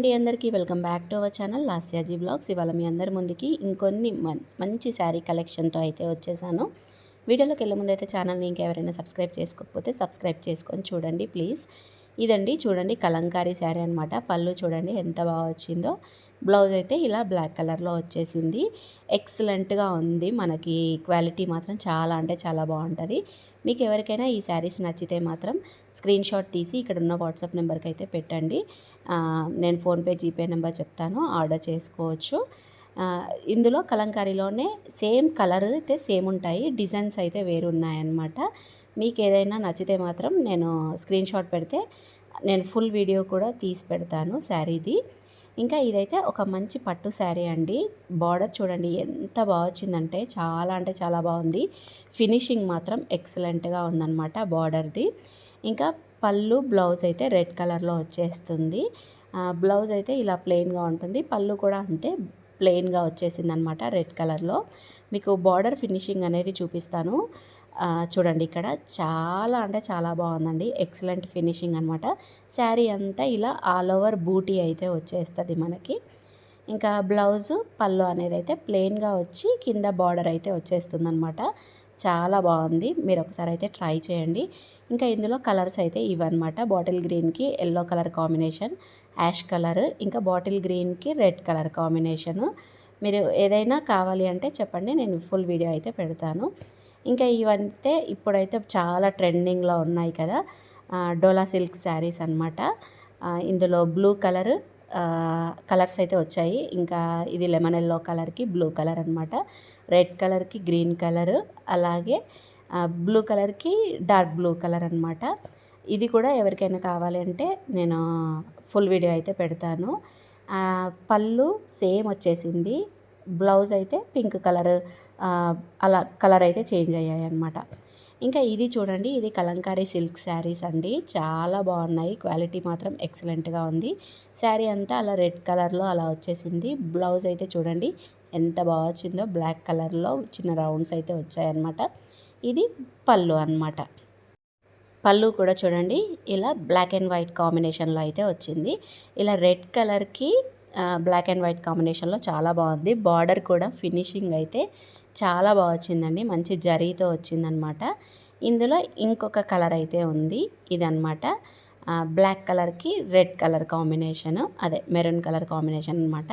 అండి అందరికీ. Welcome back to our channel Lasyaji blogs. ఇవాళ మీ అందరి ముందుకి ఇంకొన్ని మంచి శారీ కలెక్షన్తో అయితే వచ్చేసాను. వీడియోలోకి వెళ్ళే ముందు అయితే ఛానల్ని ఇంకెవరైనా సబ్స్క్రైబ్ చేసుకోకపోతే సబ్స్క్రైబ్ చేసుకొని చూడండి ప్లీజ్. ఇదండి చూడండి కలంకారీ శారీ అనమాట పళ్ళు చూడండి ఎంత బాగా వచ్చిందో. బ్లౌజ్ అయితే ఇలా బ్లాక్ కలర్లో వచ్చేసింది. ఎక్సలెంట్గా ఉంది. మనకి క్వాలిటీ మాత్రం చాలా అంటే చాలా బాగుంటుంది. మీకు ఎవరికైనా ఈ శారీస్ నచ్చితే మాత్రం స్క్రీన్ షాట్ తీసి ఇక్కడ ఉన్న వాట్సాప్ నెంబర్కి అయితే పెట్టండి నేను ఫోన్పే జీపే నెంబర్ చెప్తాను. ఆర్డర్ చేసుకోవచ్చు. ఇందులో కలంకారీలోనే సేమ్ కలర్ అయితే సేమ్ ఉంటాయి డిజైన్స్ అయితే వేరు ఉన్నాయన్నమాట మీకు ఏదైనా నచ్చితే మాత్రం నేను స్క్రీన్ షాట్ పెడితే నేను ఫుల్ వీడియో కూడా తీసి పెడతాను శారీది. ఇంకా ఇదైతే ఒక మంచి పట్టు శారీ అండి. బార్డర్ చూడండి ఎంత బాగా వచ్చిందంటే చాలా అంటే చాలా బాగుంది. ఫినిషింగ్ మాత్రం ఎక్సలెంట్గా ఉందన్నమాట బార్డర్ది. ఇంకా పళ్ళు బ్లౌజ్ అయితే రెడ్ కలర్లో వచ్చేస్తుంది. బ్లౌజ్ అయితే ఇలా ప్లెయిన్గా ఉంటుంది. పళ్ళు కూడా అంతే ప్లెయిన్గా వచ్చేసింది అనమాట రెడ్ కలర్లో. మీకు బార్డర్ ఫినిషింగ్ అనేది చూపిస్తాను. చూడండి ఇక్కడ చాలా అంటే చాలా బాగుందండి. ఎక్సలెంట్ ఫినిషింగ్ అనమాట శారీ అంతా ఇలా ఆల్ ఓవర్ బూటీ అయితే వచ్చేస్తుంది మనకి. ఇంకా బ్లౌజు పళ్ళు అనేది అయితే ప్లెయిన్గా వచ్చి కింద బార్డర్ అయితే వచ్చేస్తుంది అనమాట చాలా బాగుంది. మీరు ఒకసారి అయితే ట్రై చేయండి. ఇంకా ఇందులో కలర్స్ అయితే ఇవన్నమాట. బాటిల్ గ్రీన్కి yellow colour combination ash colour ఇంకా బాటిల్ గ్రీన్కి రెడ్ కలర్ కాంబినేషను మీరు ఏదైనా కావాలి అంటే చెప్పండి. నేను ఫుల్ వీడియో అయితే పెడతాను. ఇంకా ఇవంతే ఇప్పుడైతే చాలా ట్రెండింగ్లో ఉన్నాయి కదా. డోలా సిల్క్ శారీస్ అనమాట ఇందులో బ్లూ కలర్ కలర్స్ అయితే వచ్చాయి. ఇంకా ఇది లెమన్ ఎల్లో కలర్కి బ్లూ కలర్ అనమాట రెడ్ కలర్కి గ్రీన్ కలర్. అలాగే బ్లూ కలర్కి డార్క్ బ్లూ కలర్ అనమాట ఇది కూడా ఎవరికైనా కావాలి అంటే నేను ఫుల్ వీడియో అయితే పెడతాను. పళ్ళు సేమ్ వచ్చేసింది. బ్లౌజ్ అయితే పింక్ కలర్ అలా కలర్ అయితే చేంజ్ అయ్యాయి అనమాట ఇంకా ఇది చూడండి ఇది కలంకారీ సిల్క్ శారీస్ అండి. చాలా బాగున్నాయి. క్వాలిటీ మాత్రం ఎక్సలెంట్గా ఉంది. శారీ అంతా అలా రెడ్ కలర్లో అలా వచ్చేసింది. బ్లౌజ్ అయితే చూడండి ఎంత బాగా వచ్చిందో బ్లాక్ కలర్లో చిన్న రౌండ్స్ అయితే వచ్చాయన్నమాట. ఇది పళ్ళు అన్నమాట. పళ్ళు కూడా చూడండి ఇలా బ్లాక్ అండ్ వైట్ కాంబినేషన్లో అయితే వచ్చింది. ఇలా రెడ్ కలర్కి బ్లాక్ అండ్ వైట్ కాంబినేషన్లో చాలా బాగుంది. బార్డర్ కూడా ఫినిషింగ్ అయితే చాలా బాగా వచ్చిందండి. మంచి జరీతో వచ్చిందనమాట ఇందులో ఇంకొక కలర్ అయితే ఉంది. ఇదనమాట బ్లాక్ కలర్కి రెడ్ కలర్ కాంబినేషన్ అదే మెరూన్ కలర్ కాంబినేషన్ అనమాట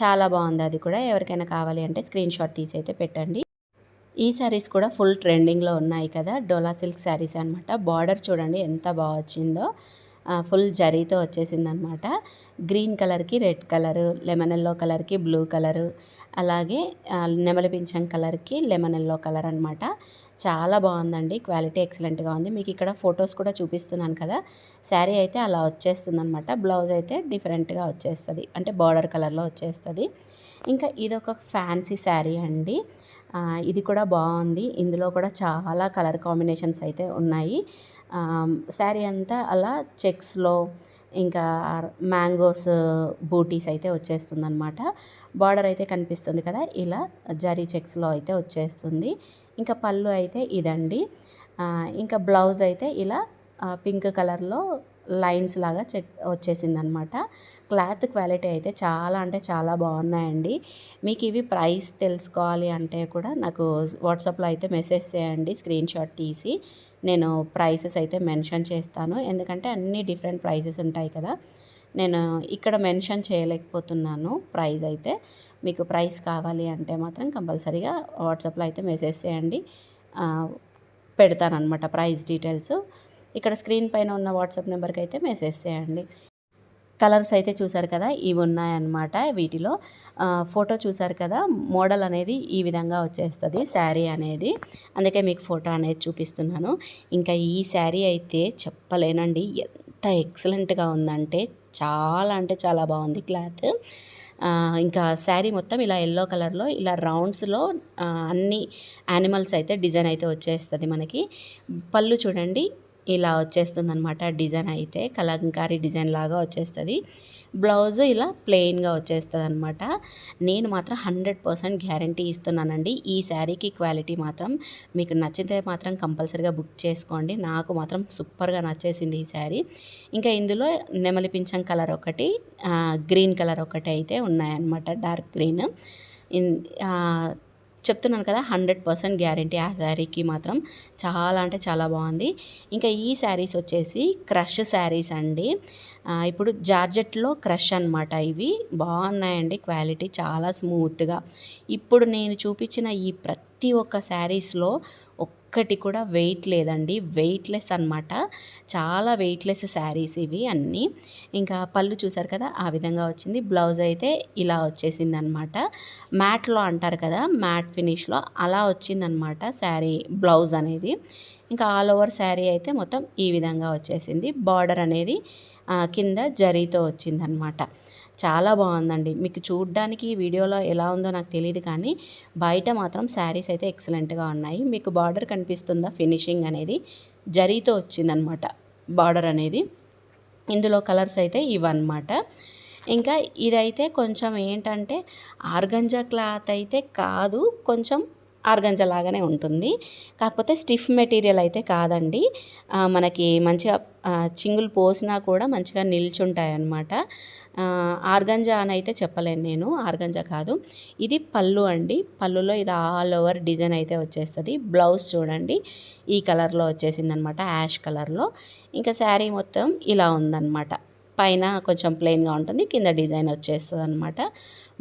చాలా బాగుంది అది కూడా. ఎవరికైనా కావాలి అంటే స్క్రీన్ షాట్ తీసి అయితే పెట్టండి. ఈ శారీస్ కూడా ఫుల్ ట్రెండింగ్లో ఉన్నాయి కదా. డోలా సిల్క్ శారీస్ అనమాట బార్డర్ చూడండి ఎంత బాగా వచ్చిందో. ఫుల్ జరీతో వచ్చేసింది అనమాట గ్రీన్ కలర్కి రెడ్ కలరు లెమన్ ఎల్లో కలర్కి బ్లూ కలరు అలాగే నెమలి పింఛం కలర్కి లెమన్ ఎల్లో కలర్ అనమాట. చాలా బాగుందండి క్వాలిటీ ఎక్సలెంట్గా ఉంది. మీకు ఇక్కడ ఫొటోస్ కూడా చూపిస్తున్నాను కదా శారీ అయితే అలా వచ్చేస్తుంది అనమాట బ్లౌజ్ అయితే డిఫరెంట్గా వచ్చేస్తుంది అంటే బార్డర్ కలర్లో వచ్చేస్తుంది. ఇంకా ఇది ఒక ఫ్యాన్సీ శారీ అండి. ఇది కూడా బాగుంది. ఇందులో కూడా చాలా కలర్ కాంబినేషన్స్ అయితే ఉన్నాయి. శారీ అంతా అలా చెక్స్లో ఇంకా మ్యాంగోస్ బూటీస్ అయితే వచ్చేస్తుంది అనమాట బార్డర్ అయితే కనిపిస్తుంది కదా ఇలా జరీ చెక్స్లో అయితే వచ్చేస్తుంది. ఇంకా పళ్ళు అయితే ఇదండి. ఇంకా బ్లౌజ్ అయితే ఇలా పింక్ కలర్లో లైన్స్ లాగా చెక్ వచ్చేసింది అనమాట క్లాత్ క్వాలిటీ అయితే చాలా అంటే చాలా బాగున్నాయండి. మీకు ఇవి ప్రైస్ తెలుసుకోవాలి అంటే కూడా నాకు వాట్సాప్లో అయితే మెసేజ్ చేయండి స్క్రీన్ షాట్ తీసి. నేను ప్రైసెస్ అయితే మెన్షన్ చేస్తాను. ఎందుకంటే అన్ని డిఫరెంట్ ప్రైసెస్ ఉంటాయి కదా. నేను ఇక్కడ మెన్షన్ చేయలేకపోతున్నాను ప్రైస్ అయితే. మీకు ప్రైస్ కావాలి అంటే మాత్రం కంపల్సరీగా వాట్సాప్లో అయితే మెసేజ్ చేయండి. ఆ, పెడతానమాట ప్రైస్ డీటెయిల్స్. ఇక్కడ స్క్రీన్ పైన ఉన్న వాట్సాప్ నెంబర్కి అయితే మెసేజ్ చేయండి. కలర్స్ అయితే చూసారు కదా ఇవి ఉన్నాయన్నమాట వీటిలో. ఫోటో చూసారు కదా మోడల్ అనేది ఈ విధంగా వచ్చేస్తుంది శారీ అనేది. అందుకే మీకు ఫోటో అనేది చూపిస్తున్నాను. ఇంకా ఈ శారీ అయితే చెప్పలేనండి ఎంత ఎక్సలెంట్గా ఉందంటే చాలా అంటే చాలా బాగుంది క్లాత్. ఇంకా శారీ మొత్తం ఇలా ఎల్లో కలర్లో ఇలా రౌండ్స్లో అన్ని యానిమల్స్ అయితే డిజైన్ అయితే వచ్చేస్తుంది మనకి. పళ్ళు చూడండి ఇలా వచ్చేస్తుంది అనమాట డిజైన్ అయితే కలంకారీ డిజైన్ లాగా వచ్చేస్తుంది. బ్లౌజ్ ఇలా ప్లెయిన్గా వచ్చేస్తుంది అనమాట నేను మాత్రం హండ్రెడ్ పర్సెంట్ గ్యారంటీ ఇస్తున్నానండి. ఈ శారీకి క్వాలిటీ మాత్రం మీకు నచ్చితే మాత్రం కంపల్సరీగా బుక్ చేసుకోండి. నాకు మాత్రం సూపర్గా నచ్చేసింది ఈ శారీ. ఇంకా ఇందులో నెమలి పింఛం కలర్ ఒకటి గ్రీన్ కలర్ ఒకటి అయితే ఉన్నాయన్నమాట డార్క్ గ్రీన్. ఇన్ చెప్తున్నాను కదా హండ్రెడ్ పర్సెంట్ గ్యారంటీ ఆ శారీకి మాత్రం. చాలా అంటే చాలా బాగుంది. ఇంకా ఈ శారీస్ వచ్చేసి క్రష్ శారీస్ అండి. ఇప్పుడు జార్జెట్లో క్రష్ అనమాట ఇవి. బాగున్నాయండి క్వాలిటీ చాలా స్మూత్గా. ఇప్పుడు నేను చూపించిన ఈ ప్రతి ఒక్క శారీస్లో ఒక్కటి కూడా వెయిట్ లేదండి. వెయిట్లెస్ అనమాట చాలా వెయిట్లెస్ శారీస్ ఇవి అన్నీ. ఇంకా పళ్ళు చూసారు కదా ఆ విధంగా వచ్చింది. బ్లౌజ్ అయితే ఇలా వచ్చేసింది అనమాట మ్యాట్లో అంటారు కదా మ్యాట్ ఫినిష్లో అలా వచ్చిందనమాట శారీ బ్లౌజ్ అనేది. ఇంకా ఆల్ ఓవర్ శారీ అయితే మొత్తం ఈ విధంగా వచ్చేసింది. బార్డర్ అనేది కింద జరీతో వచ్చిందనమాట చాలా బాగుందండి. మీకు చూడ్డానికి వీడియోలో ఎలా ఉందో నాకు తెలియదు కానీ బయట మాత్రం శారీస్ అయితే ఎక్సలెంట్గా ఉన్నాయి. మీకు బార్డర్ కనిపిస్తుందా? ఫినిషింగ్ అనేది జరీతో వచ్చిందనమాట బార్డర్ అనేది. ఇందులో కలర్స్ అయితే ఇవన్నమాట. ఇంకా ఇదైతే కొంచెం ఏంటంటే ఆర్గంజా క్లాత్ అయితే కాదు కొంచెం ఆర్గంజ లాగానే ఉంటుంది. కాకపోతే స్టిఫ్ మెటీరియల్ అయితే కాదండి. మనకి మంచిగా చింగులు పోసినా కూడా మంచిగా నిల్చుంటాయి అన్నమాట ఆర్గంజా అని అయితే చెప్పలేను నేను. ఆర్గంజా కాదు. ఇది పళ్ళు అండి. పళ్ళులో ఇది ఆల్ ఓవర్ డిజైన్ అయితే వచ్చేస్తుంది. బ్లౌజ్ చూడండి. ఈ కలర్లో వచ్చేసింది అనమాట యాష్ కలర్లో. ఇంకా శారీ మొత్తం ఇలా ఉందన్నమాట. పైన కొంచెం ప్లెయిన్గా ఉంటుంది. కింద డిజైన్ వచ్చేస్తుంది అనమాట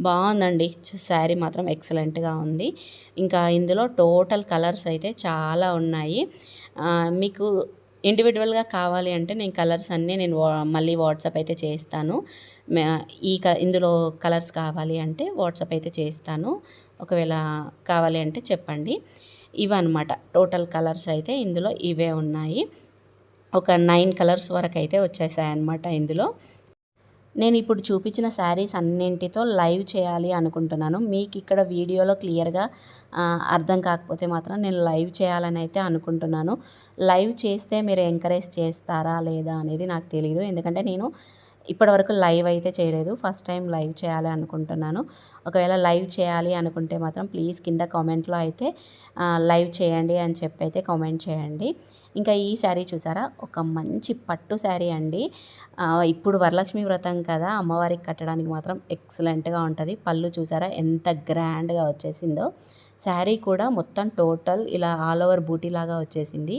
బాగుందండి శారీ మాత్రం ఎక్సలెంట్గా ఉంది. ఇంకా ఇందులో టోటల్ కలర్స్ అయితే చాలా ఉన్నాయి. మీకు ఇండివిజువల్గా కావాలి అంటే నేను కలర్స్ అన్నీ నేను మళ్ళీ వాట్సాప్ అయితే చేస్తాను. ఈ క ఇందులో కలర్స్ కావాలి అంటే వాట్సాప్ అయితే చేస్తాను. ఒకవేళ కావాలి అంటే చెప్పండి. ఇవన్నమాట. టోటల్ కలర్స్ అయితే ఇందులో ఇవే ఉన్నాయి. ఒక నైన్ కలర్స్ వరకు అయితే వచ్చేసాయి అన్నమాట ఇందులో. నేను ఇప్పుడు చూపించిన శారీస్ అన్నింటితో లైవ్ చేయాలి అనుకుంటున్నాను. మీకు ఇక్కడ వీడియోలో క్లియర్గా అర్థం కాకపోతే మాత్రం నేను లైవ్ చేయాలని అయితే అనుకుంటున్నాను. లైవ్ చేస్తే మీరు ఎంకరేజ్ చేస్తారా లేదా అనేది నాకు తెలియదు ఎందుకంటే నేను ఇప్పటివరకు లైవ్ అయితే చేయలేదు. ఫస్ట్ టైం లైవ్ చేయాలి అనుకుంటున్నాను. ఒకవేళ లైవ్ చేయాలి అనుకుంటే మాత్రం ప్లీజ్ కింద కామెంట్లో అయితే లైవ్ చేయండి అని చెప్పి అయితే కామెంట్ చేయండి. ఇంకా ఈ శారీ చూసారా? ఒక మంచి పట్టు శారీ అండి. ఇప్పుడు వరలక్ష్మి వ్రతం కదా అమ్మవారికి కట్టడానికి మాత్రం ఎక్సలెంట్గా ఉంటుంది. పళ్ళు చూసారా? ఎంత గ్రాండ్గా వచ్చేసిందో. శారీ కూడా మొత్తం టోటల్ ఇలా ఆల్ ఓవర్ బూటీ లాగా వచ్చేసింది.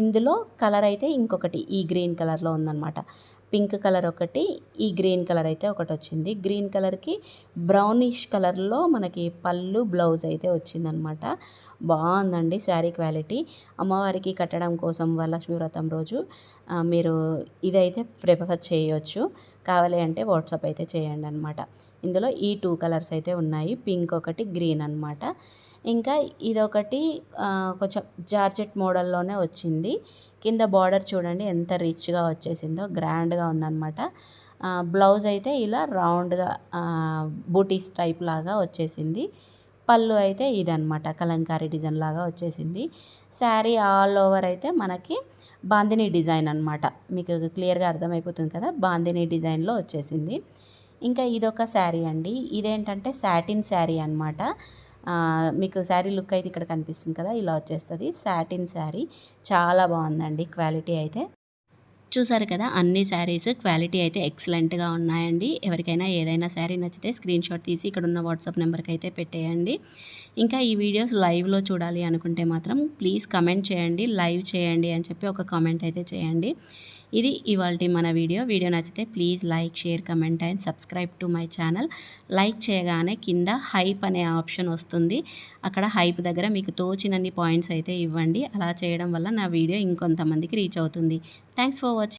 ఇందులో కలర్ అయితే ఇంకొకటి ఈ గ్రీన్ కలర్లో ఉందన్నమాట. పింక్ కలర్ ఒకటి ఈ గ్రీన్ కలర్ అయితే ఒకటి వచ్చింది. గ్రీన్ కలర్కి బ్రౌనిష్ కలర్లో మనకి పళ్ళు బ్లౌజ్ అయితే వచ్చిందనమాట. బాగుందండి శారీ క్వాలిటీ. అమ్మవారికి కట్టడం కోసం వరలక్ష్మి వ్రతం రోజు మీరు ఇదైతే ప్రిఫర్ చేయొచ్చు. కావాలి అంటే వాట్సాప్ అయితే చేయండి అనమాట ఇందులో ఈ టూ కలర్స్ అయితే ఉన్నాయి. పింక్ ఒకటి గ్రీన్ అనమాట ఇంకా ఇదొకటి కొంచెం జార్జెట్ మోడల్లోనే వచ్చింది. కింద బార్డర్ చూడండి ఎంత రిచ్గా వచ్చేసిందో గ్రాండ్గా ఉందన్నమాట. బ్లౌజ్ అయితే ఇలా రౌండ్గా బూటీస్ టైప్ లాగా వచ్చేసింది. పళ్ళు అయితే ఇదనమాట కలంకారీ డిజైన్ లాగా వచ్చేసింది. శారీ ఆల్ ఓవర్ అయితే మనకి బాందిని డిజైన్ అనమాట మీకు క్లియర్గా అర్థమైపోతుంది కదా బాందిని డిజైన్లో వచ్చేసింది. ఇంకా ఇదొక శారీ అండి. ఇదేంటంటే శాటిన్ శారీ అనమాట మీకు శారీ లుక్ అయితే ఇక్కడ కనిపిస్తుంది కదా ఇలా వచ్చేస్తుంది. శాటిన్ శారీ. చాలా బాగుందండి క్వాలిటీ అయితే. చూసారు కదా అన్ని శారీస్ క్వాలిటీ అయితే ఎక్సలెంట్గా ఉన్నాయండి. ఎవరికైనా ఏదైనా శారీ నచ్చితే స్క్రీన్ షాట్ తీసి ఇక్కడ ఉన్న వాట్సాప్ నెంబర్కి అయితే పెట్టేయండి. ఇంకా ఈ వీడియోస్ లైవ్లో చూడాలి అనుకుంటే మాత్రం ప్లీజ్ కమెంట్ చేయండి లైవ్ చేయండి అని చెప్పి ఒక కామెంట్ అయితే చేయండి. ఇది ఇవాళ మన వీడియో. వీడియో నచ్చితే please like share comment and subscribe to my channel. Like చేయగానే కింద హైప్ అనే ఆప్షన్ వస్తుంది. అక్కడ హైప్ దగ్గర మీకు తోచినన్ని పాయింట్స్ అయితే ఇవ్వండి. అలా చేయడం వల్ల నా వీడియో ఇంకొంతమందికి రీచ్ అవుతుంది. Thanks for watching